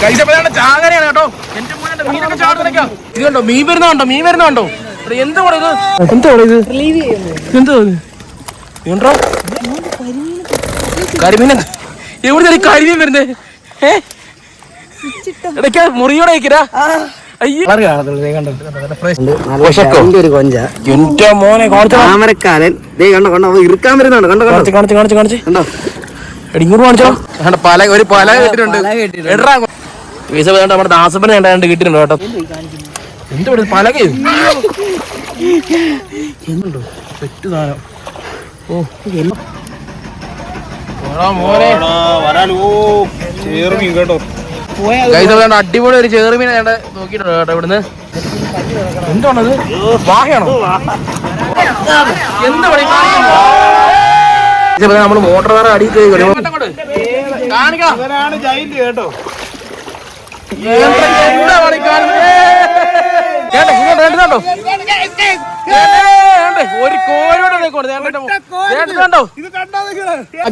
കഴിച്ചപ്പോഴാണ് ചാകരയാണ് കേട്ടോ. എന്റെ മോനെ മീനൊക്കെ ചാടുന്നൊക്കെ. ഇത് കണ്ടോ മീൻ വരുന്നുണ്ടോ മീൻ വരുന്നുണ്ടോ എന്താ ഇത്? എന്താ ഇത്? എന്താ ഉണ്ടോ കരിമീൻ എവിടെ വരുന്നേ? ഇടയ്ക്ക് മുറിയോടെ താമരക്കാലൻ കണ്ടോ? കണ്ടോ വരുന്നുണ്ട് കണ്ടോ കണ്ടോ കാണിച്ചു കാണിച്ചു കാണിച്ച് കണ്ടോ? എടി, ഇങ്ങോട്ട് കാണിച്ചോ. കണ്ട? പല ഒരു പല കിട്ടിയിട്ടുണ്ട് പല പോയതുകൊണ്ട് വേണ്ട നമ്മുടെ ദാസപ്പനെ കണ്ടാണ്ട് കിട്ടിയിട്ടുണ്ട് കേട്ടോ. എന്താ പറയുക പലകയോ? സാധനം. ഓ. അടിപൊളി ഒരു ചേർമീനെ ഞാൻ നോക്കിയിട്ടുണ്ട് കേട്ടോ ഇവിടുന്ന്. എന്താണത് വാഹയാണോ? എന്താ നമ്മൾ മോട്ടോർ വേറെ അടിയിൽ കയറി. വരും. കാണിക്കാം എന്താ പണി കാണുന്നത്? കേട്ടോ, ഇങ്ങോട്ട് കേട്ടോ, കേട്ടോ? ഏ, ഒരു?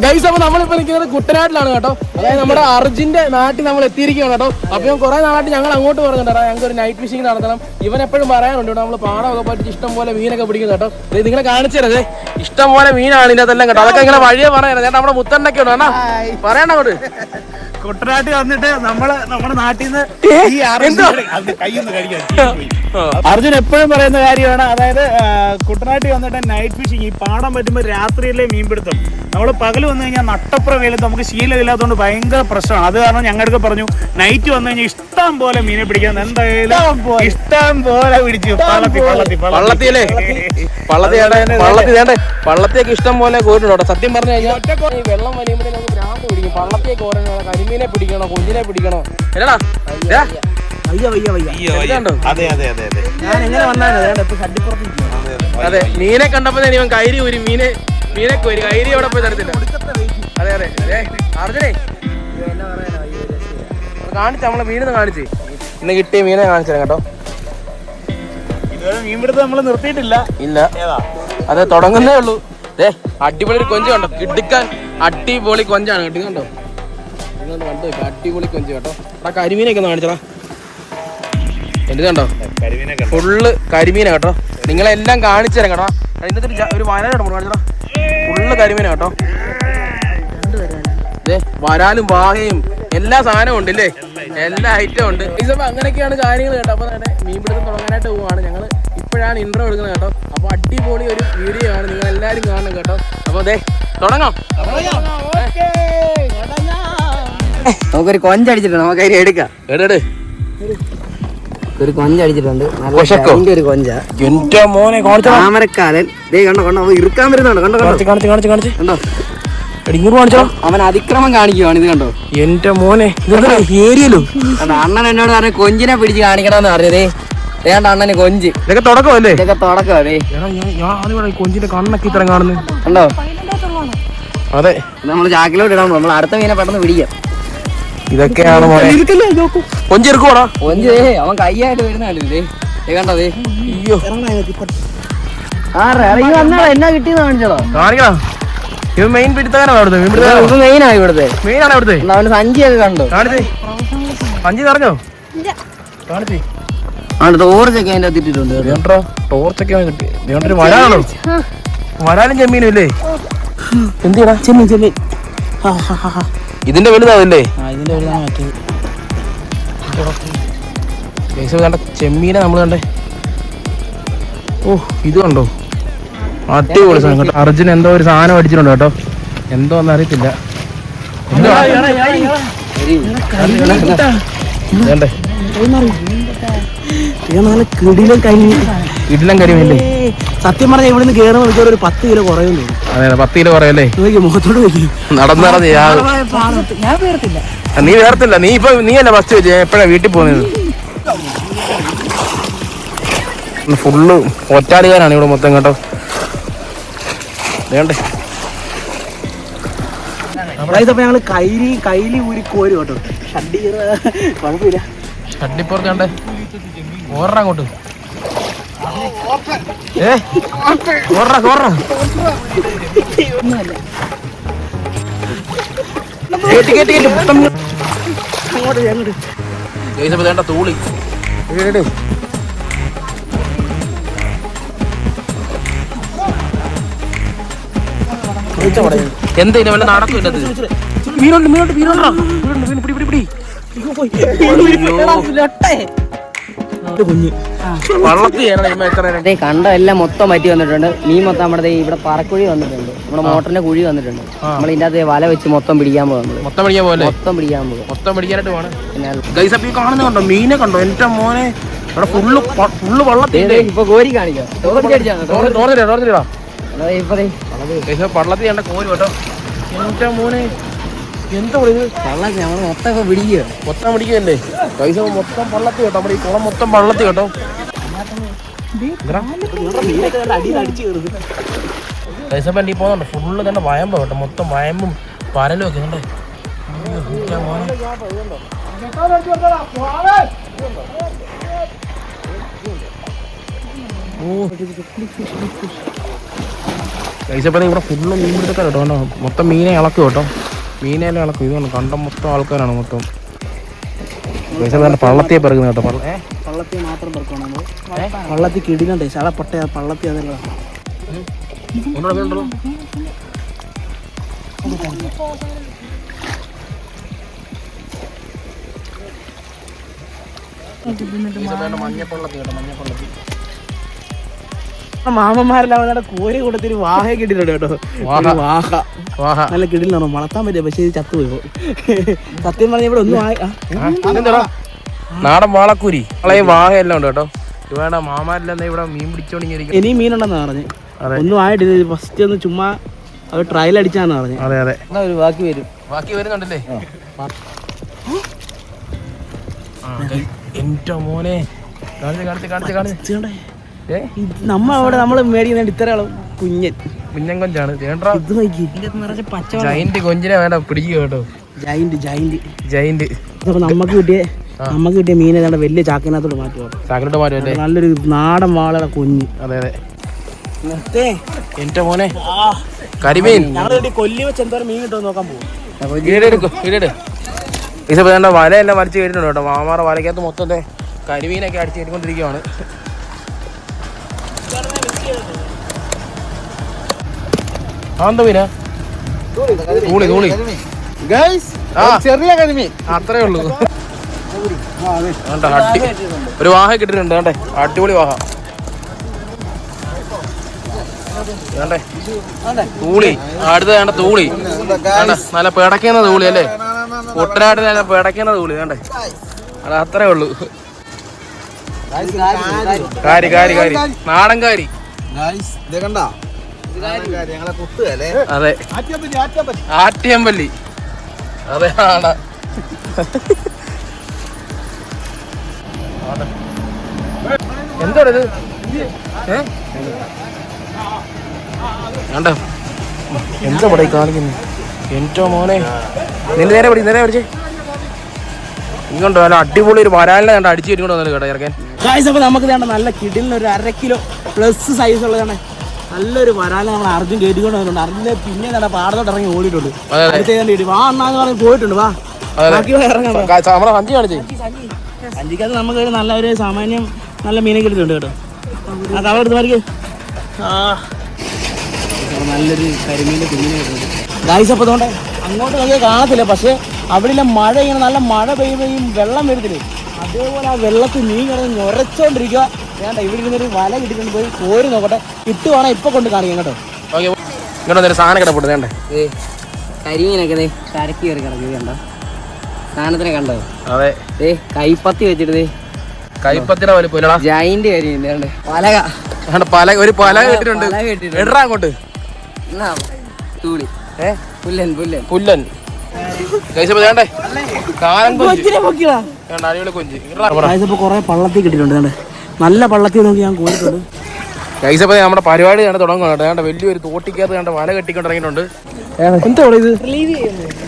ഗൈസ് അപ്പൊ നമ്മളിപ്പോ നിൽക്കുന്നത് കുട്ടനാട്ടിലാണ് കേട്ടോ. അതായത് നമ്മുടെ അർജുന്റെ നാട്ടിൽ നമ്മൾ എത്തിയിരിക്കുകയാണ് കേട്ടോ. അപ്പൊ ഞാൻ കുറെ നാളായിട്ട് ഞങ്ങൾ അങ്ങോട്ട് പറഞ്ഞിട്ടാ ഞങ്ങൾക്ക് ഒരു നൈറ്റ് ഫിഷിംഗ് നടത്തണം. ഇവൻ എപ്പോഴും പറയാനുണ്ട് നമ്മൾ പാടമൊക്കെ പറ്റി ഇഷ്ടം പോലെ മീനൊക്കെ പിടിക്കുന്നു കേട്ടോ. അതായത് നിങ്ങളെ കാണിച്ചു തരേ ഇഷ്ടം പോലെ മീനാണ് ഇതിനകത്തെല്ലാം കേട്ടോ. അതൊക്കെ ഇങ്ങനെ വഴിയെ പറയണം ചേട്ടാ നമ്മുടെ മുത്തണ്ണൊക്കെ ഉണ്ട്. അണ്ണാ പറയണ അങ്ങോട്ട്. കുട്ടനാട്ടിൽ വന്നിട്ട് നമ്മൾ നമ്മുടെ നാട്ടിൽ നിന്ന് ഈ അർജുൻ എപ്പോഴും പറയുന്ന കാര്യമാണ് അതായത് കുട്ടനാട്ടിൽ വന്നിട്ട് നൈറ്റ് ഫിഷിംഗ് ഈ പാടം പറ്റുമ്പോൾ രാത്രിയിലെ മീൻപിടുത്തം. നമ്മൾ പകൽ വന്നു കഴിഞ്ഞാൽ നട്ടപ്പുറം വെയിലത്ത് നമുക്ക് ശീലമില്ലാത്തതുകൊണ്ട് ഭയങ്കര പ്രശ്നമാണ്. അത് കാരണം ഞങ്ങൾക്ക് പറഞ്ഞു നൈറ്റ് വന്നു കഴിഞ്ഞാൽ ഇഷ്ടം പോലെ മീനെ പിടിക്കാൻ എന്തായാലും ഇഷ്ടം പോലെ. പിടിച്ചു. പള്ളത്തി പള്ളത്തി വള്ളത്തിയല്ലേ പള്ളത്തി വള്ളത്തി വേണ്ടേ? വള്ളത്തിയൊക്കെ ഇഷ്ടം പോലെ കോരുണ്ട് സത്യം പറഞ്ഞു കഴിഞ്ഞാൽ ഈ വെള്ളം വലിയുമ്പോഴേ ഭ്രാന്ത് പിടിക്കും. പള്ളത്തെ കോരണോ കരിമീനെ പിടിക്കണോ കുഞ്ഞിനെ പിടിക്കണോ. ദാ, വയ്യ. വയ്യ വയ്യ അതെ അതെ അതെ അതെ. ഞാൻ എങ്ങനെ വന്നാലും അതെ മീനെ കണ്ടപ്പോ തന്നെ ഇവൻ കൈരി ഒരു മീനെ മീനെ കോരി കൈരി അവിടെ പോയി തരത്തില്ല. അതെ അതെ. അർജുനെ. കാണിച്ച നമ്മളെ മീനെന്ന് കാണിച്ച്. ഇന്ന് കിട്ടിയ മീനെ കാണിച്ചു കേട്ടോ. ഇതുവരെ മീൻപിടുത്തം നമ്മൾ നിർത്തിയിട്ടില്ല. ഇല്ല. ഏതാ? അതെ തുടങ്ങുന്നേ ഉള്ളൂ. ദേ അടിപൊളി ഒരു കൊഞ്ച് കണ്ടോ കിടുക്കാൻ. അടിപൊളി കൊഞ്ചാണ് കേട്ടോ. ഇത് കണ്ടോ നിങ്ങൾ കണ്ടു വെക്ക്, അടിപൊളി കൊഞ്ച് കേട്ടോ. ആ കരിമീനൊക്കെ ഒന്ന് കാണിച്ചടാ. എന്ത് കണ്ടോ? ഫുള്ള് കരിമീന കേട്ടോ. നിങ്ങളെല്ലാം കാണിച്ചു തരാം കേട്ടോ. ഇന്നത്തെ ഒരു കേട്ടോ കാണിച്ചടാ. ഫുള്ള് കരിമീന കേട്ടോ. വരാലും വാഹയും എല്ലാ സാധനവും ഉണ്ട് ഇല്ലേ? എല്ലാ ഐറ്റവും ഉണ്ട്. ഇതപ്പോ അങ്ങനെയൊക്കെയാണ് കാര്യങ്ങൾ കേട്ടോ. അപ്പൊ തന്നെ മീൻപിടുത്തം തുടങ്ങാനായിട്ട് പോവാണ് ഞങ്ങൾ ഇപ്പോഴാണ് ഇൻട്രോ എടുക്കുന്നത് കേട്ടോ. അപ്പൊ അടിപൊളി ഒരു വീഡിയോ ആണ് നിങ്ങൾ എല്ലാവരും കാണണം കേട്ടോ. അപ്പൊ അതെ തുടങ്ങാം. നമുക്കൊരു കൊഞ്ചടിച്ചിട്ടുണ്ട്. നമുക്ക് അതിന് എടുക്കാം. എടേ ഒരു കൊഞ്ചടിച്ചിട്ടുണ്ട്? ഒരു കൊഞ്ച. എന്റെ മോനെ കാണിച്ചോ? താമരക്കാലൻ ദേ കണ്ടോ കണ്ടോ അവൻ ഇറുക്കാൻ വരുന്നുണ്ട്. കണ്ടോ കണ്ടോ? കാണിച്ച് കാണിച്ച് കാണിച്ച് കാണിച്ച്. കണ്ടോ? എടി, ഇങ്ങോട്ട് കാണിച്ചോ? അവൻ അതിക്രമം കാണിക്കുവാണ്. ഇത് കണ്ടോ? എന്റെ മോനെ ഏരിയല്ലോ അണ്ണൻ എന്നോട് പറഞ്ഞു കൊഞ്ചിനെ പിടിച്ച് കാണിക്കണമെന്ന് പറഞ്ഞതേ. ഏണ്ട അണ്ണന് കൊഞ്ച്. ഇതൊക്കെ തുടക്കമല്ലേ? ഇതൊക്കെ തുടക്കമല്ലേ? കൊഞ്ചിന്റെ കണ്ണൊക്കെ ഇത്രയും കാണുന്നു. ഉണ്ടോ അതെ. നമ്മൾ ചാക്കിലോട്ട് ഇടാൻ നമ്മൾ അടുത്ത മീനെ പെട്ടെന്ന് പിടിക്കാം. ഇതൊക്കെയാണ് കൊഞ്ച് ഇറക്കുവാടാ കൊഞ്ച് അവൻ കൈയായിട്ട് വരുന്ന കണ്ടില്ലേ ദേ കണ്ടോ ദേ അയ്യോ. ആറ് ഇറങ്ങി വന്നാ എന്നാ കിട്ടിയെന്ന് കാണിച്ചോളോ. കാണിക്കടാ. ഇവൻ മെയിൻ പിടുത്തക്കാനാണ് അവിടുത്തെ മീൻ പിടുത്തക്കാരൻ ഇത് മെയിനാ ഇവിടുത്തെ. മെയിൻ ആണ് അവിടുത്തെ. എന്നാ അവന് സഞ്ചിയൊക്കെ കണ്ടു. കാണിച്ചേ. സഞ്ചി നിറഞ്ഞോ? കാണിച്ചേ. അതിന്റെ കേട്ടോ. ദേണ്ടോ ടോർച്ചൊക്കെ കിട്ടി ദേണ്ടൊരു വരാണോ? വരാനും ചെമ്മീനും ഇല്ലേ? എന്തിനാ ചെമ്മീൻ ചെമ്മീൻ. ഇതിന്റെ വലുതാവല്ലേ? ആ ഇതിന്റെ വലുതാണ് മറ്റേ. ഗൈസ് കണ്ട ചെമ്മീനെ നമ്മൾ കണ്ടേ. ഓ ഇത് കണ്ടോ? അടിപൊളി സാധനം കേട്ടോ. അർജുൻ എന്തോ ഒരു സാധനം അടിച്ചിട്ടുണ്ട് കേട്ടോ. എന്തോ? ഒന്നും അറിയത്തില്ല എന്തോ വേണ്ടേ? നല്ല കിടിലും കഴിഞ്ഞു ഇടിലം കരിമല്ലേ സത്യം പറഞ്ഞാൽ ഇവിടുന്ന് കേറുന്ന മിക്കവാറും ഒരു പത്ത് കിലോ കുറയുന്നു അതെ പത്ത് കിലോ കുറയല്ലേ? നോക്കി മുഖത്തോട് നോക്കി നടന്നറഞ്ഞ് നീ വേർത്തില്ല. നീ ഇപ്പൊ നീ അല്ല ഫസ്റ്റ് വെച്ച്? എപ്പോഴാ വീട്ടിൽ പോകുന്നത്? ഫുള്ള് ഒറ്റാടുകാരാണ് ഇവിടെ മൊത്തം കേട്ടോ. വേണ്ടേ? ഇതപ്പോ ഞങ്ങൾ കൈലി കൈലി ഊരി കോരും കേട്ടോ. ഷഡ്ഡി കുഴപ്പമില്ല. അടിപ്പുറത്ത് കണ്ടേ ഓർറ അങ്ങോട്ട്. ഏ? കേട്ടി കേട്ടി കേട്ടി. വേണ്ട തൂളി. എന്താ ഇതിന് വല്ല നടക്കും ഇതിനകത്ത്? മീനുണ്ട് മീനുണ്ട് മീനുണ്ടോ. മീനുണ്ട് മീൻ പിടി പിടി പിടി. ഇത് കുഞ്ഞ്. കണ്ട എല്ലാം മൊത്തം പറ്റി വന്നിട്ടുണ്ട്. മീൻ മൊത്തം നമ്മുടെ ഇവിടെ പറക്കുഴി വന്നിട്ടുണ്ട്. നമ്മുടെ മോട്ടറിന്റെ കുഴി വന്നിട്ടുണ്ട്. നമ്മൾ ഇതിന്റെ അകത്ത് വല വെച്ച് മൊത്തം പിടിക്കാൻ പോകുന്നത് മൊത്തം പിടിക്കാൻ പോലെ മൊത്തം പിടിക്കാൻ പോകും മൊത്തം പിടിക്കാനായിട്ട് പോകണം പിന്നെ ഗൈസ് അപ്പൊ ഈ കാണുന്നുണ്ടോ മീനെ കണ്ടോ? എന്റെ മോനെ. ഇവിടെ ഫുള്ള് ഫുള്ള് വള്ളത്തിന്റെ ഇപ്പൊ കോരി കാണിക്കാം. വള്ളത്തിൽ കണ്ട കോരി കേട്ടോ. എന്റെ മോനെ. എന്താ പറയുന്നത്? കള്ളൻ നമ്മൾ മൊത്തം പിടിക്കുക. മൊത്തം പിടിക്കല്ലേ പൈസ മൊത്തം പള്ളത്തി കേട്ടോ നമ്മുടെ ഈ കുളം മൊത്തം പള്ളത്തി കേട്ടോ. പൈസ വണ്ടി പോകുന്നുണ്ട് ഫുള്ള് തന്നെ വയമ്പോ കേട്ടോ മൊത്തം വയമ്പും പരലും ഒക്കെ ഉണ്ട് പൈസ ഇവിടെ ഫുള്ള് മീൻ പിടുത്തൊക്കെ കേട്ടോ മൊത്തം മീനെ ഇളക്കും കേട്ടോ. മീനെല്ലാം ഇളക്കും ഇതുകൊണ്ട് കണ്ടം മൊത്തം ആൾക്കാരാണ് മൊത്തം. പള്ളത്തിയെ പിറകുന്നത് കേട്ടോ. പള്ളത്തി മാത്രം പെറുക്കണം പള്ളത്തി കിടിലുണ്ട് ശാള പൊട്ട പള്ളത്തി അതെല്ലാം? മഞ്ഞപ്പള്ളത്തി കേട്ടോ മഞ്ഞപ്പള്ളത്തി. മാമന്മാരെല്ലാം കോരി കൊടുത്തൊരു വാഹ കിട്ടിയിട്ടുണ്ട് കേട്ടോ. വാഹ. വാഹ. നല്ല കിടിലാണ് വളർത്താൻ പറ്റിയ പക്ഷേ ഇത് ചത്തുപോയി സത്യം പറഞ്ഞ ഇവിടെ ഒന്നും ആ, ഇതെന്താടാ? നാടൻ വാളക്കൂരി. വളയെ വാഹ എല്ലാം ഉണ്ട് കേട്ടോ. ഇവിടെ മാമാരെല്ലാം ഇവിടെ മീൻ പിടിച്ചോണ്ടിരിക്കും ഇനിയും മീനുണ്ടെന്ന് പറഞ്ഞു. ഒന്നും ആയിട്ടില്ല ഫസ്റ്റ് ഒന്ന് ചുമ്മാ അവർ ട്രയൽ അടിച്ചാന്ന് പറഞ്ഞു. അതെ അതെ. ഒരു ബാക്കി വരും. ബാക്കി വരുന്നുണ്ടല്ലേ? എന്റെ മോനെ. കാണിച്ച് കാണിച്ച് കാണിച്ച് കാണിച്ച്. നമ്മ അവിടെ നമ്മൾ മേടിക്കുന്ന ഇത്രയാളും കുഞ്ഞൻ. കുഞ്ഞൻ കൊഞ്ചാണ്. ചേട്ടാ ഇത് നോക്കി. നിറച്ച് പച്ച ജൈന്റ് കൊഞ്ചിനെ വേണ്ട പിടിക്കുക കേട്ടോ. ജയന്റ് ജൈന്റ് ജൈന്റ് നമുക്ക് കിട്ടിയ നമുക്ക് കിട്ടിയ മീൻ ഏതാണ്ട് വലിയ ചാക്കിനകത്തോട് മാറ്റി കൊടുക്കും ചാക്കിലോട്ട് നല്ലൊരു നാടൻ വാളയുടെ കുഞ്ഞ്. അതെ അതെ. എന്റെ മോനെ. കരിമീൻ. കൊല്ലി വെച്ച് എന്തോരം മീൻ കിട്ടും നോക്കാൻ പോകും ഇതിപ്പോ വല എല്ലാം വലിച്ചു കഴിഞ്ഞിട്ടുണ്ടോ കേട്ടോ. മാമാറ വലക്കകത്ത് മൊത്തം കരിമീനൊക്കെ അടിച്ച് കയറ്റിക്കൊണ്ടിരിക്കുകയാണ് മീനാ? തൂളി തൂളി ചെറിയ കരിമീൻ. അത്രേ ഉള്ളൂ. അടി. ഒരു വാഹ കിട്ടിയിട്ടുണ്ട് കണ്ടേ അടിപൊളി വാഹ. വേണ്ടേ? തൂളി. അടുത്ത വേണ്ട തൂളി. വേണ്ട നല്ല പിടക്കുന്ന തൂളി അല്ലേ? കുട്ടനാട്ടിൽ നല്ല പിടക്കുന്ന തൂളി വേണ്ടേ? അത് അത്രേ ഉള്ളൂ. കാരി കാരി കാരി. നാടൻ കാരി. അതെ. ആറ്റിയമ്പല്ലി അതെ ആടാ എന്താ ഇത് എന്താ ഇവിടെ കാണിക്കുന്നു? എന്തോ മോനെ? നിന്റെ നേരെ പിടി നേരെ പിടിച്ചേ. ഇങ്ങോട്ടോ നല്ല അടിപൊളി ഒരു വരാലിനെ കണ്ട അടിച്ചു കയറ്റിക്കൊണ്ട് വന്നത് കേട്ടോ ഇറക്കാൻ അപ്പോൾ നമുക്ക് വേണ്ട നല്ല കിടിലിന് ഒരു അര കിലോ പ്ലസ് സൈസ് ഉള്ളതാണ്. നല്ലൊരു വരാലെ നമ്മൾ അർജുൻ കയറ്റിക്കൊണ്ട് വന്നിട്ടുണ്ട്. അർജുനെ പിന്നെ തന്നെ പാടത്തോട്ട് ഇറങ്ങി ഓടിയിട്ടുണ്ട്. വാ അണ്ണാന്ന് പറഞ്ഞ് പോയിട്ടുണ്ട് വാ. ബാക്കി ഇറങ്ങാം നമുക്ക് ഒരു നല്ല ഒരു സാമാന്യം നല്ല മീനെ കിട്ടുന്നുണ്ട് കേട്ടോ. എടുത്ത് മാറിക്ക്. ആ. നല്ലൊരു കരിമീന്റെ കുഞ്ഞിനെ കിട്ടുന്നുണ്ട് ഗായ്സ് അപ്പോൾ അതുകൊണ്ട് അങ്ങോട്ട് നമുക്ക് കാണത്തില്ല. പക്ഷേ അവിടെ മഴ ഇങ്ങനെ നല്ല മഴ പെയ്യുകയും വെള്ളം വരുത്തില്ലേ? അതേപോലെ ആ വെള്ളത്തിൽ മീൻ കിടന്ന് ഞൊരച്ചോണ്ടിരിക്കുക വേണ്ട ഇവിടെ ഇരുന്നൊരു വല കിട്ടിയിട്ടുണ്ട് പോയി കോരി നോക്കട്ടെ. കിട്ടുവാണെ ഇപ്പൊ കൊണ്ട് കാണിക്കാം കേട്ടോ? ഓക്കെ ഇങ്ങോട്ട് വന്നൊരു സാധനം കിടപ്പുണ്ട് വേണ്ടേ ദേ, കരിമീനൊക്കെ ദേ കരക്കി കയറി കിടക്കുന്നത് കണ്ടോ? സാധനത്തിനെ കണ്ടോ? അതെ. ദേ കൈപ്പത്തി വെച്ചിട്ട് കൈപ്പത്തിനെ വലിപ്പം ഇല്ലടാ ജൈന്റ് കരിമീൻ കണ്ട്? പലക വേണ്ട പല ഒരു പല കെട്ടിട്ടുണ്ട് പലക കെട്ടിട്ടുണ്ട് എടാ അങ്ങോട്ട്. തൂളി. ഏ? പുല്ലൻ പുല്ലൻ. പുല്ലൻ. കൊഞ്ച്. കൊഞ്ച്. കുറേ പള്ളത്തി കിട്ടിയിട്ടുണ്ട് കണ്ടേ? നല്ല പള്ളത്തിൽ നോക്കി ഞാൻ കൂടിയിട്ടുണ്ട് കൈസപ്പതി നമ്മുടെ പരിപാടി കണ്ട് തുടങ്ങുന്നുണ്ട് വേണ്ട വലിയൊരു തോട്ടിക്കകത്ത് കണ്ട വല കെട്ടിക്കൊണ്ടിറങ്ങിയിട്ടുണ്ട്. എന്താ ഇത്?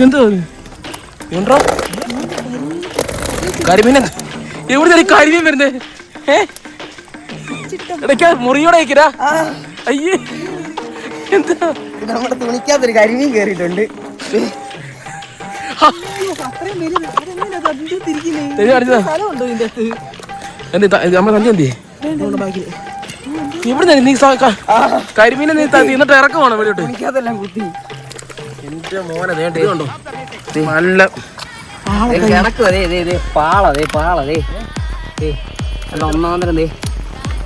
എന്താ ഉണ്ടോ കരിമീൻ എവിടെ കരിമീൻ വരുന്നേ? ഏ? മുറിയോടെ അയക്കരാ അയ്യേ. എന്താ? നമ്മുടെ തുണിക്കകത്തൊരു കരിമീൻ കയറിയിട്ടുണ്ട് ഇതിന്റെ അടിച്ചതാ. എന്ത് ത- ഇത് നമ്മുടെ സഞ്ചി എന്തിയെ ഇവിടെ നീ കരിമീനെ നീ ത- തിന്നിട്ട് ഇറക്കമാണ് വെളിയോട്ട് എന്റെ മോനെ ദേ ഇത് കണ്ടോ? നല്ല കിടക്കും അതേ ദേ ദേ പാള ദേ പാള ദേ. ദേ നല്ല ഒന്നാം തരം ദേ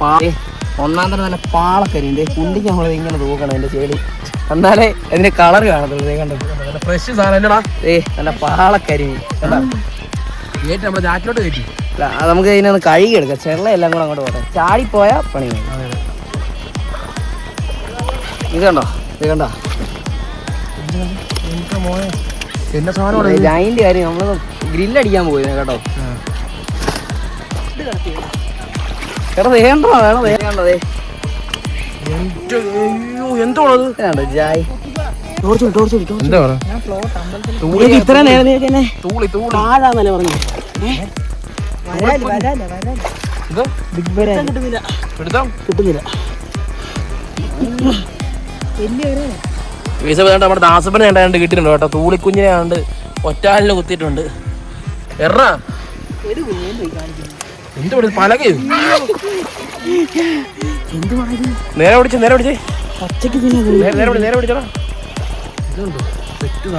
പാ ദേ, ഒന്നാം തരം നല്ല പാളക്കരിയും ദേ കുണ്ടിക്ക് നമ്മൾ ഇങ്ങനെ തൂക്കണം എന്റെ ചെടി എന്നാലേ അതിന്റെ കളർ കാണത്തുള്ളൂ ദേ കണ്ടോ? ഫ്രഷ് സാധനം ഏ ദേ നല്ല പാളക്കരി. കണ്ടോ? കയറ്റി നമ്മുടെ ജാറ്റിലോട്ട് കയറ്റി. അല്ല, നമുക്ക് ഇതിനൊന്ന് കഴുകി എടുക്കാം ചെള്ള എല്ലാം കൂടെ അങ്ങോട്ട് പോട്ടെ. ചാടിപ്പോയ പണി. ഇത് കണ്ടോ? ഇത് കണ്ടോ? ലൈന്റെ കാര്യം നമ്മൾ ഗ്രില്ലടിക്കാൻ പോയി കേട്ടോ. എടാ വേണ്ടോ വേണോ വേണ്ടോ ദേ. എന്റെ അയ്യോ എന്തോണത് ജായ്. ഇത്ര നേരം തൂളി തൂളി. ആരാന്നല്ലേ പറഞ്ഞു. കിട്ടുന്നില്ല. നമ്മുടെ ദാസപ്പനെ ഉണ്ടാണ്ട് കിട്ടിയിട്ടുണ്ട് കേട്ടോ. തൂളിക്കുഞ്ഞിനെ ആണ്ട് ഒറ്റാലിന് കുത്തിയിട്ടുണ്ട്. എറ. എന്ത് പഠിച്ചു പലകയോ? നേരെ പിടിച്ച് നേരെ പിടിച്ചേ. പച്ചക്ക് നേരെ പിടി നേരെ പിടിച്ചോടാ ഇതുണ്ടോ? സെറ്റ്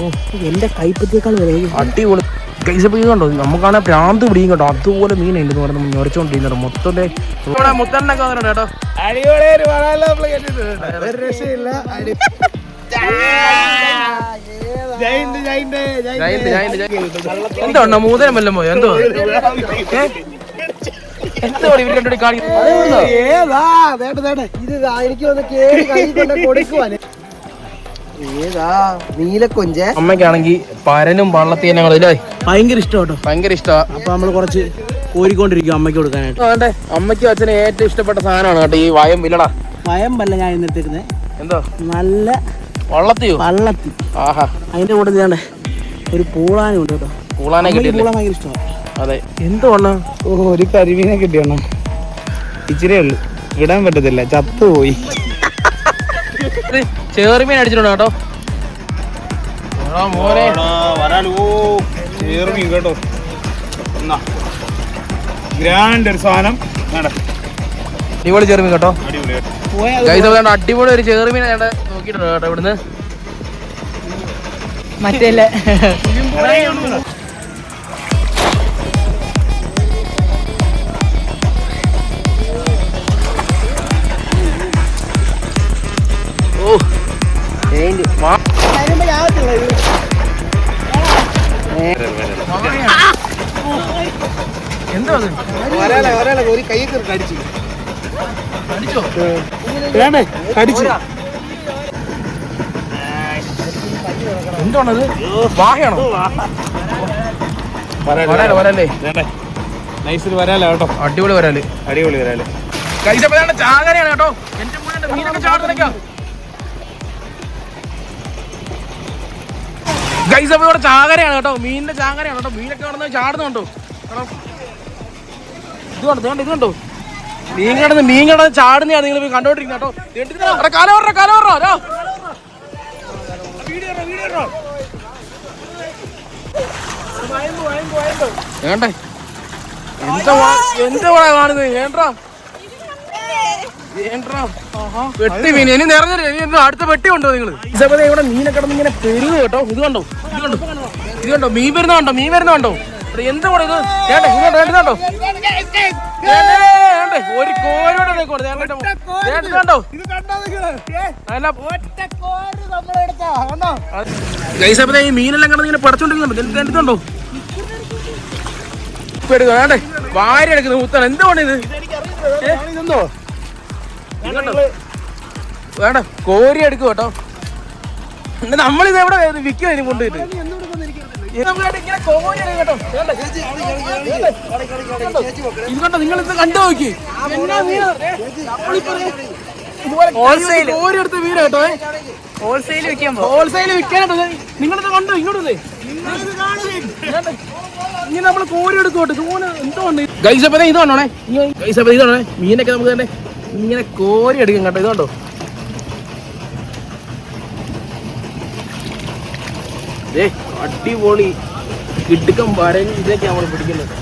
ഓ എന്റെ കൈപ്പത്തിയേക്കാൾ വില അടിപൊളി പോയി ഇത് കണ്ടോ? നമുക്കാണെ പ്രാന്ത് പിടിയും കേട്ടോ. അതുപോലെ മീൻ ഉണ്ട് എന്ന് പറഞ്ഞു ഞൊരച്ചോണ്ടിരിക്കുന്നത് മൊത്തത്തെ ഇവിടെ മുത്തണ്ണൊക്കെ വന്നിട്ടുണ്ട് കേട്ടോ. മൂതരം വല്ലതും പോയോ? എന്തോ? ഏ? എന്തോ ഇവർ രണ്ടുപേരും കാണിക്കുന്നത് ഏതാ? ഇത് എനിക്ക് വന്ന് കേറി നീലക്കൊഞ്ച് അമ്മയ്ക്കാണെങ്കിൽ പരനും വള്ളത്തേനും ഇല്ലേ? ഭയങ്കര ഇഷ്ടം കേട്ടോ ഭയങ്കര ഇഷ്ടമാണ് അപ്പൊ നമ്മൾ കുറച്ച് കോരിക്കൊണ്ടിരിക്കും അമ്മയ്ക്ക് കൊടുക്കാനായിട്ട്. വേണ്ടേ അമ്മയ്ക്കും അച്ഛനും ഏറ്റവും ഇഷ്ടപ്പെട്ട സാധനമാണ് കേട്ടോ ഈ വയം വില്ലടാ വയമ്പല്ല ഞാൻ ഇന്നിട്ടിരുന്നേ എന്തോ? നല്ല വള്ളത്തിയോ? വള്ളത്തി. ആഹാ. അതിന്റെ കൂടെ ഞാൻ ഒരു പൂളാനും ഉണ്ട് കേട്ടോ. പൂളാനെ പൂളാൻ ഭയങ്കര ഇഷ്ടമാണ്. അതെ. എന്തോ ഓ ഒരു കരിമീനെ കിട്ടിയണ്ണ. ഇച്ചിരി ഉള്ളു. ഇടാൻ പറ്റത്തില്ല. ചത്തുപോയി. ചേറുമീൻ അടിച്ചിട്ടുണ്ട് കേട്ടോ. ചേർമീൻ കേട്ടോ. ഗ്രാൻഡ് ഒരു സാധനം. വേണ്ട. അടിപൊളി ചേറുമീൻ കേട്ടോ. അടിപൊളി ഒരു ചേറുമീൻ വേണ്ട നോക്കിയിട്ടുണ്ട് കേട്ടോ ഇവിടുന്ന്. മറ്റേ ഒരാളെ ഒരാളെ ഒരു കൈ കടിച്ചു വേണ്ടേ കടിച്ചു എന്താണത് വാഹയാണോ വരാലോ വരാലേ നൈസിൽ വരാലേ കേട്ടോ അടിപൊളി വരാൽ അടിപൊളി വരാൽ അപ്പൊ ചാകരയാണ് കേട്ടോ എന്റെ മോനെ മീനൊക്കെ ചാടുന്നേക്കാം ഗൈസ് അപ്പൊ ഇവിടെ ചാകരയാണ് കേട്ടോ മീനിന്റെ ചാകരയാണ് കേട്ടോ മീനൊക്കെ കിടന്ന് ചാടുന്നുണ്ടോ കേട്ടോ ഇത് കണ്ടോ ഇത് കണ്ടോ, ഇത് കണ്ടോ? മീൻ കിടന്ന് മീൻ കിടന്ന് ചാടുന്നതാണ് നിങ്ങൾ പോയി കണ്ടോണ്ടിരിക്കുന്നത് കേട്ടോ. കാലം ഓർറ കാലം അല്ലോ വേണ്ടേ എന്താ എന്താ കാണുന്നത് ഏണ്ടാ? വെട്ടി മീൻ. ഇനി നിറഞ്ഞില്ല ഇനി അടുത്ത വെട്ടി കൊണ്ടോ നിങ്ങൾ. ഇവിടെ മീനെ കിടന്ന് ഇങ്ങനെ പെരുത് കേട്ടോ. ഇത് കണ്ടോ? ഇത് കണ്ടോ? ഇത് കണ്ടോ? മീൻ വരുന്ന കണ്ടോ? മീൻ വരുന്ന കണ്ടോ? എന്താ കൂടെ ഇത്? വേണ്ടേ ഇത് കണ്ടോ വേണ്ട? കണ്ടോ വേണ്ടേ, വേണ്ടേ? ഒരു കോരോടെ കണ്ടോ? അല്ല ഗൈസ് അപ്പൊ ഈ മീനെല്ലാം കിടന്ന് ഇങ്ങനെ പടച്ചോണ്ടിരിക്കുന്നുണ്ടോ. എന്തുണ്ടോ ഇപ്പൊ എടുക്കുക വേണ്ടേ? വാരി എടുക്കുന്ന മുത്താണ് ഇത്? ഏ? ഇതെന്തോ? വേണ്ട കോരി എടുക്കും കേട്ടോ. നമ്മളിത് എവിടെ വിൽക്കുക കൊണ്ടുപോയിട്ട്? ഇത് നമ്മളിവിടെ ഇങ്ങനെ കോരി എടുക്കും കേട്ടോ. വേണ്ട. ഇത് കണ്ടോ? നിങ്ങൾ ഇത് കണ്ടു നോക്കി എടുത്ത മീൻ കേട്ടോ ഹോൾസെയിൽ വിൽക്കാൻ ഹോൾസെയിൽ വിൽക്കാനാട്ടോ നിങ്ങളിത് കണ്ടോ? ഇങ്ങോട്ട് ഇനി നമ്മൾ കോരി എടുക്കോട്ടെ ഇതുപോലെ എന്തോ ഗൈസ് അപ്പൊ ഇത് കണ്ടോണേ ഗൈസ് അപ്പൊ ഇത് കണ്ടോണേ മീനൊക്കെ നമുക്ക് തന്നെ ഇങ്ങനെ കോരി എടുക്കും കേട്ടോ. ഇത് കണ്ടോ? ഏ അടിപൊളി കിടുക്കം വരഞ്ഞ് ഇതൊക്കെ നമ്മൾ പിടിക്കുന്നത്.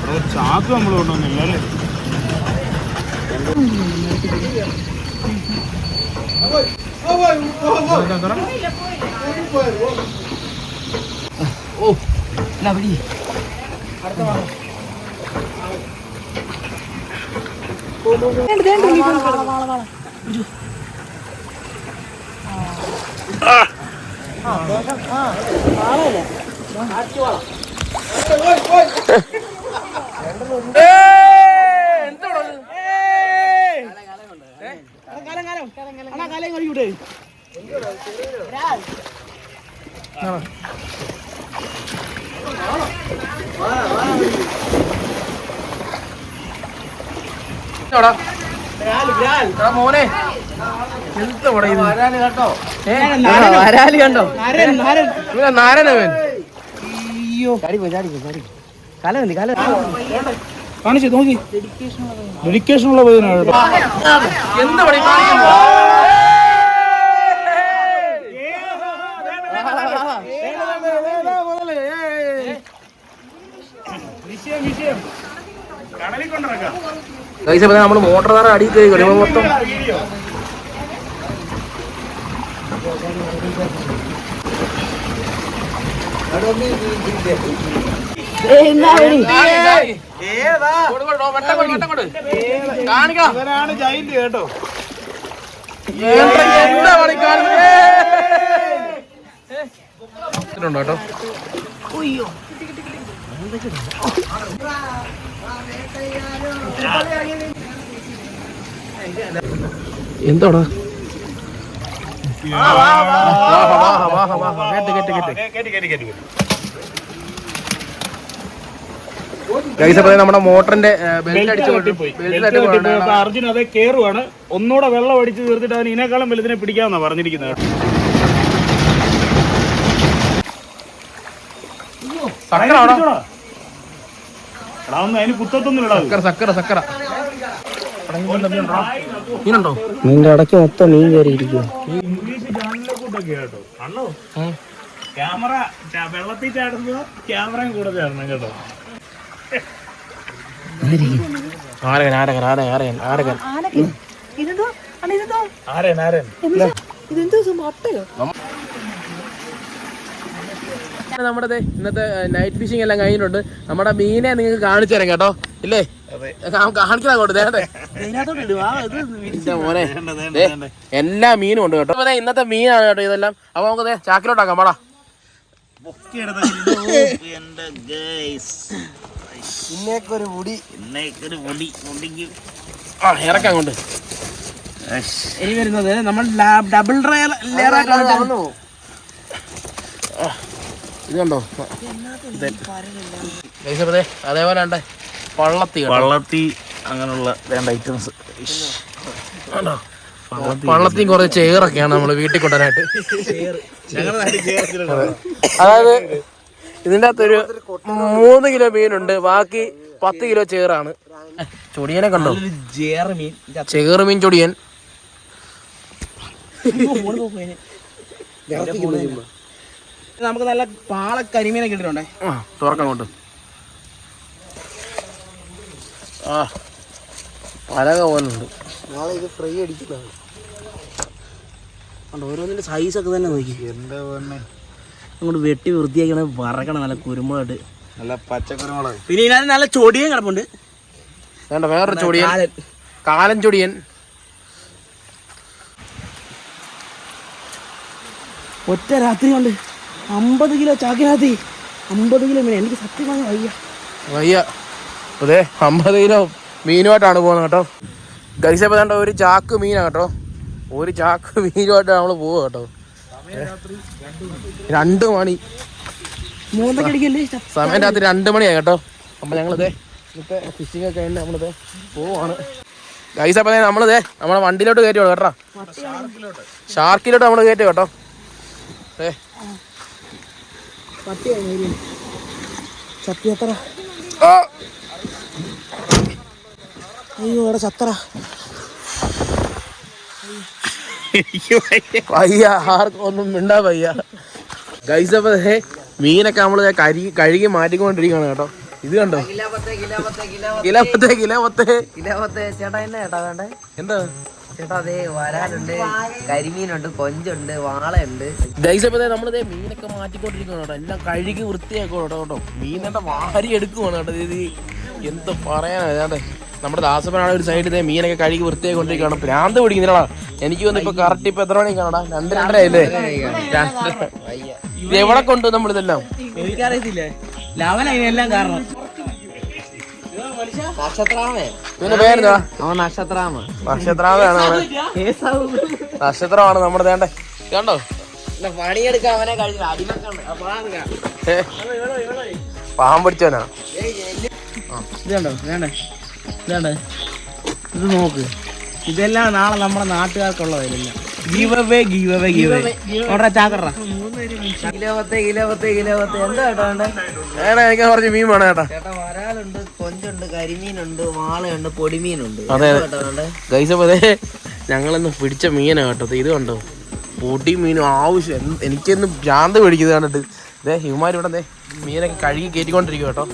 അവിടെ ചാക്ക് നമ്മൾ കൊണ്ടുവന്നില്ല അല്ലേ? ഓ എന്നാ വേണ്ട എവിടാ? എടാ മോനെ എന്താ? ഏ? വരാൽ കണ്ടോ നാരനവൻ ചാടിപ്പോ ചാടി കല കാണിച്ചു നോക്കി ഡെഡിക്കേഷൻ ഉള്ള കേട്ടോ എന്താ കാണിക്കുന്നത്? വിഷയം വിഷയം കടലിൽ കൊണ്ടിറക്കാം ഗൈസ് പറഞ്ഞാൽ നമ്മൾ മോട്ടർ താറ അടി കയറി. മൊത്തം വീഡിയോ കൊടു, കൊടു, ഡോ, വെട്ടം കൊടു, വെട്ടം കൊടു. കാണിക്കാം ഇവനാണ് ജൈന്റ് കേട്ടോ. എന്താ കേട്ടോ എന്തോടാ? നമ്മുടെ മോട്ടറിന്റെ അർജുൻ അതേ കേറുവാണ്. ഒന്നുകൂടെ വെള്ളം അടിച്ച് തീർത്തിട്ട് അവൻ ഇതിനേക്കാളും വലുതിനെ പിടിക്കാമെന്നാ പറഞ്ഞിരിക്കുന്നത്. കേട്ടോ. നിന്റെ ഇടയ്ക്ക് മൊത്തം മീൻ കേട്ടോ. കണ്ടോ? ക്യാമറ വെള്ളത്തിൽ ചാടുമ്പോ ക്യാമറയും കൂടെ ചാടണം കേട്ടോ. ആരകൻ ആരകൻ ആരകൻ ആരകൻ ആരകൻ ആരൻ ആരൻ നമ്മുടെ ദേ ഇന്നത്തെ നൈറ്റ് ഫിഷിംഗ് എല്ലാം കഴിഞ്ഞിട്ടുണ്ട്. നമ്മുടെ മീനെ നിങ്ങൾക്ക് കാണിച്ചു തരാം കേട്ടോ. ഇല്ലേ? കാണിക്കാൻ അങ്ങോട്ട് എല്ലാ മീനും ഉണ്ട് കേട്ടോ. അപ്പൊ ദേ ഇന്നത്തെ മീനാണ് കേട്ടോ ഇതെല്ലാം. അപ്പൊ നമുക്ക് ദേ ചാക്കിലോട്ടാക്കാം പാടാ മുടി. ആ ഇറക്കാം അങ്ങോട്ട്. ഇനി വരുന്നത് നമ്മൾ ഡബിൾ ലെയർ ആയിട്ടാണ് ആയിട്ടാണ് ഇത് കണ്ടോ അതേപോലെ ഉണ്ട്. പള്ളത്തി പള്ളത്തി അങ്ങനെയുള്ള വേണ്ട ഐറ്റംസ് കണ്ടോ പള്ളത്തിയും കുറച്ച് ചെയറൊക്കെയാണ് നമ്മൾ വീട്ടിൽ കൊണ്ടുവരാനായിട്ട്. അതായത് ഇതിന്റെ അകത്തൊരു മൂന്ന് കിലോ മീനുണ്ട്. ബാക്കി പത്ത് കിലോ ചേറാണ് ചൊടിയനെ കണ്ടോ? ചേറ് മീൻ. ചൊടിയൻ. നമുക്ക് നല്ല പാള കരിമീനെ കിട്ടിയിട്ടുണ്ടേ ആ തുറക്കാം കൊണ്ട് ആ പലക പോലുണ്ട്. നാളെ ഇത് ഫ്രൈ അടിക്കുന്നതാണ് ഓരോന്നിന്റെ സൈസ് ഒക്കെ തന്നെ നോക്കി. എന്താ അങ്ങോട്ട് വെട്ടി വൃത്തിയാക്കണ വറക്കണം നല്ല കുരുമുളക് നല്ല പച്ചക്കുരുമുളക്. പിന്നെ ഇതിനകത്ത് നല്ല ചൊടിയും കിടപ്പുണ്ട്. വേണ്ട വേറൊരു ചൊടിയൻ. കാലൻ. കാലൻ ചൊടിയൻ. ഒറ്റ രാത്രി കൊണ്ട് അമ്പത് കിലോ ചാക്കിനകത്ത് അമ്പത് കിലോ മീൻ. എനിക്ക് സത്യം പറഞ്ഞ വയ്യ. വയ്യ. അതെ അമ്പത് കിലോ മീനുമായിട്ടാണ് പോകുന്നത് കേട്ടോ. ഗൈസ് അപ്പോൾ വേണ്ട ഒരു ചാക്ക് മീനാണ് കേട്ടോ. ഒരു ചാക്ക് മീനുമായിട്ട് നമ്മൾ പോവുക കേട്ടോ. രണ്ട് മണി. സമയം രാത്രി രണ്ട് മണിയായി കേട്ടോ. അപ്പം ഞങ്ങളിതേ ഇന്നത്തെ ഫിഷിംഗ് ഒക്കെ കഴിഞ്ഞ് നമ്മളിതേ പോവാണ്. ഗൈസ് അപ്പം നമ്മളിതേ നമ്മളെ വണ്ടിയിലോട്ട് കയറ്റി കേട്ടോ. ഷാർക്കിലോട്ട് നമ്മൾ കയറ്റി കേട്ടോ. ഏ ചത്തി എത്ര? ആ. അയ്യോ ഇവിടെ ചത്തറ. വയ്യ ആർക്കും ഒന്നും മിണ്ടാ വയ്യ. ഗൈസ് മീനൊക്കെ നമ്മൾ ദേ കഴുകി കഴുകി മാറ്റിക്കൊണ്ടിരിക്കുകയാണ് കേട്ടോ. ഇത് കണ്ടോ? കിലോ പത്തേ കിലോ പത്തേ കിലോ പത്തേ കിലോ പത്തേ കിലോപത്തെ ചേട്ടാ എന്നാ ചേട്ടാ വേണ്ടേ? എന്താ ചേട്ടാ അതേ വരാനുണ്ട്. കരിമീനുണ്ട് കൊഞ്ചുണ്ട് വാളയുണ്ട്. ഗൈസ് നമ്മളിതേ മീനൊക്കെ മാറ്റിക്കൊണ്ടിരിക്കുകയാണ് കേട്ടോ. എല്ലാം കഴുകി വൃത്തിയാക്കണം കേട്ടോ കേട്ടോ. വാരി എടുക്കുവാണ് കേട്ടോ ഇത്. എന്ത് പറയാനാ ഏതാണ്ട് നമ്മുടെ ദാസപ്പനാണ് ഒരു സൈഡിൽ ഇതേ മീനൊക്കെ കഴുകി വൃത്തിയായിക്കൊണ്ടിരിക്കുകയാണ് ഭ്രാന്ത് പിടിക്കുന്നില്ലടാ. എനിക്ക് വന്ന് ഇപ്പൊ കറക്റ്റ് ഇപ്പൊ എത്ര മണിക്കാണടാ രണ്ട് രണ്ടര രണ്ടര. ഇത് എവിടെ കൊണ്ടു നമ്മളിതെല്ലാം? എനിക്കറിയത്തില്ലേ. ലവൻ അതിനെല്ലാം കാരണം. പേരെന്താ നക്ഷത്രാമ നമ്മുടെ നക്ഷത്രമാണ് നമ്മുടെ ദേണ്ടേ കണ്ടോ? പണിയെടുക്കാൻ അവനെ പാവം വേണ്ടേ ഇത് നോക്ക്. ഇതെല്ലാം നാളെ നമ്മുടെ നാട്ടുകാർക്കുള്ളതല്ല give away give away give away order ചാക്കറ കിലോപത്തെ കിലോപത്തെ കിലോപത്തെ എന്താ ഏടാ എനിക്ക് കുറച്ച് മീൻ വേണം ചേട്ടാ ചേട്ടാ വരാലുണ്ട് കൊഞ്ചുണ്ട് കരിമീനുണ്ട് വാളയുണ്ട് പൊടിമീനുണ്ട്. അതെ, ഞങ്ങളിന്ന് പിടിച്ച മീനാണ് കേട്ടോ. ഇത് കണ്ടോ? പൊടി മീനും ആവശ്യം എനിക്കൊന്നും ഭ്രാന്ത് പിടിക്കുന്നത് കണ്ടിട്ട്. ഇതേ ഹിമാരി ഇവിടെ ദേ മീനൊക്കെ കഴുകി കയറ്റിക്കൊണ്ടിരിക്കും കേട്ടോ.